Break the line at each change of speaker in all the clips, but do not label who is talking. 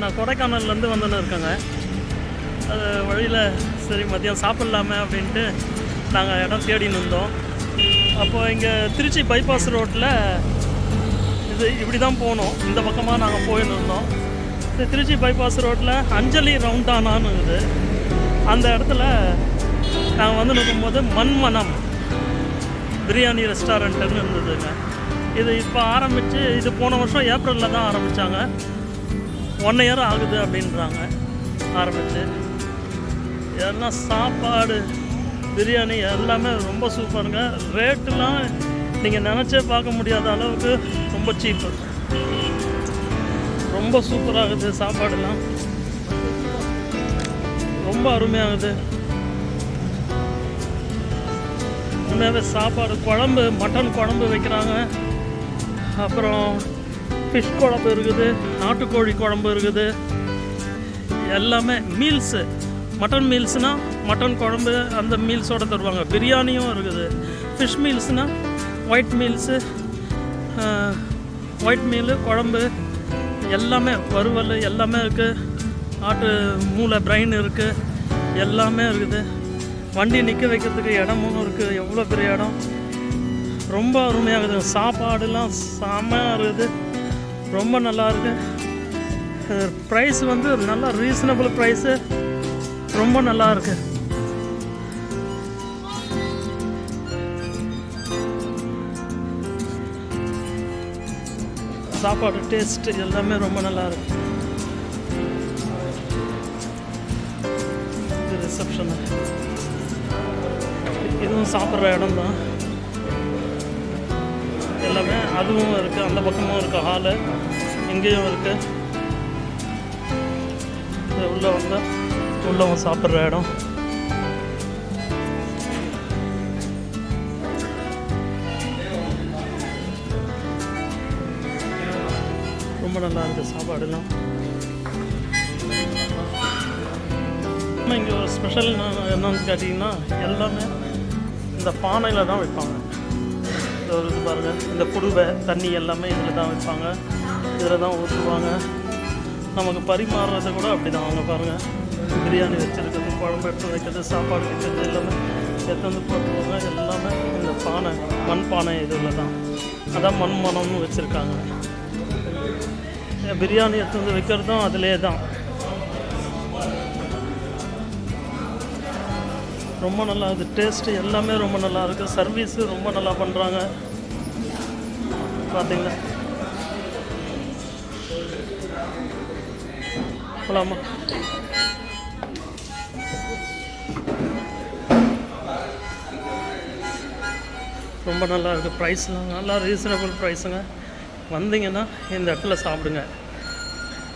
நான் கொடைக்கானல்லேருந்து வந்துன்னு இருக்கேங்க. அது வழியில் சரி மதியம் சாப்பிட்லாமே அப்படின்ட்டு நாங்கள் இடம் தேடின்னு இருந்தோம். அப்போது இங்கே திருச்சி பைபாஸ் ரோட்டில் இது இப்படி தான் போனோம். இந்த பக்கமாக நாங்கள் போயின்னு இருந்தோம். இந்த திருச்சி பைபாஸ் ரோட்டில் அஞ்சலி ரவுண்டானான்னு இருக்குது. அந்த இடத்துல நாங்கள் வந்து நிற்கும்போது மண்மனம் பிரியாணி ரெஸ்டாரண்ட்டுன்னு இருந்ததுங்க. இது இப்போ ஆரம்பித்து இது போன வருஷம் ஏப்ரலில் தான் ஆரம்பித்தாங்க ஒன் இயர் ஆகுது அப்படின்றாங்க. ஆரம்பித்து எல்லாம் சாப்பாடு பிரியாணி எல்லாமே ரொம்ப சூப்பருங்க. ரேட்டுலாம் நீங்கள் நினச்சே பார்க்க முடியாத அளவுக்கு ரொம்ப சீப்பு. ரொம்ப சூப்பராகுது சாப்பாடுலாம் ரொம்ப அருமையாகுது உண்மையாகவே சாப்பாடு குழம்பு மட்டன் குழம்பு வைக்கிறாங்க. அப்புறம் ஃபிஷ் குழம்பு இருக்குது நாட்டுக்கோழி குழம்பு இருக்குது. எல்லாமே மீல்ஸு மட்டன் மீல்ஸ்னால் மட்டன் குழம்பு அந்த மீல்ஸோடு தருவாங்க. பிரியாணியும் இருக்குது. ஃபிஷ் மீல்ஸ்னால் ஒயிட் மீல்ஸு ஒயிட் மீலு குழம்பு எல்லாமே வறுவல் எல்லாமே இருக்குது ஆட்டு மூளை பிரெயின் இருக்குது எல்லாமே இருக்குது. வண்டி நிற்க வைக்கிறதுக்கு இடமும் இருக்குது எவ்வளோ பெரிய இடம். ரொம்ப அருமையாகுது சாப்பாடுலாம் செம்மையாக இருக்குது. ரொம்ப நல்லா இருக்குது ப்ரைஸ் வந்து நல்லா ரீசனபிள் ப்ரைஸு ரொம்ப நல்லா இருக்கு சாப்பாடு டேஸ்ட் எல்லாமே ரொம்ப நல்லா இருக்கு இது ரிசப்ஷனு இதுவும் சாப்பிட்ற இடம் தான் எல்லாமே அதுவும் இருக்குது அந்த பக்கமும் இருக்குது ஹாலு இங்கேயும் இருக்குது உள்ளே வந்தால் உள்ளவங்க சாப்பிட்ற இடம். ரொம்ப நல்லா இருக்குது சாப்பாடுலாம். இங்கே ஒரு ஸ்பெஷல் என்னன்னு கேட்டிங்கன்னா எல்லாமே இந்த பானையில் தான் வைப்பாங்க. ஒரு இது பாருங்கள் இந்த குடுவை தண்ணி எல்லாமே இதில் தான் வைப்பாங்க. இதில் தான் ஊற்றுவாங்க. நமக்கு பரிமாறுறத கூட அப்படி தான் அவங்க பாருங்கள் பிரியாணி வச்சுருக்கிறது குழம்பு எடுத்து வைக்கிறது சாப்பாடு வைக்கிறது எல்லாமே எடுத்து வந்து போட்டுருவாங்க எல்லாமே இந்த பானை மண் பானை இதில் தான். அதான் மண் மனம்னு வச்சுருக்காங்க. பிரியாணி எடுத்து வந்து வைக்கிறதும் அதிலே தான். ரொம்ப நல்லா இருக்குது டேஸ்ட்டு எல்லாமே ரொம்ப நல்லா இருக்குது சர்வீஸு ரொம்ப நல்லா பண்ணுறாங்க பார்த்தீங்களா போகலாமா ரொம்ப நல்லா இருக்குது ப்ரைஸ்லாம் நல்லா ரீசனபிள் ப்ரைஸுங்க வந்தீங்கன்னா இந்த இடத்துல சாப்பிடுங்க.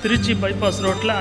திருச்சி பைபாஸ் ரோட்டில்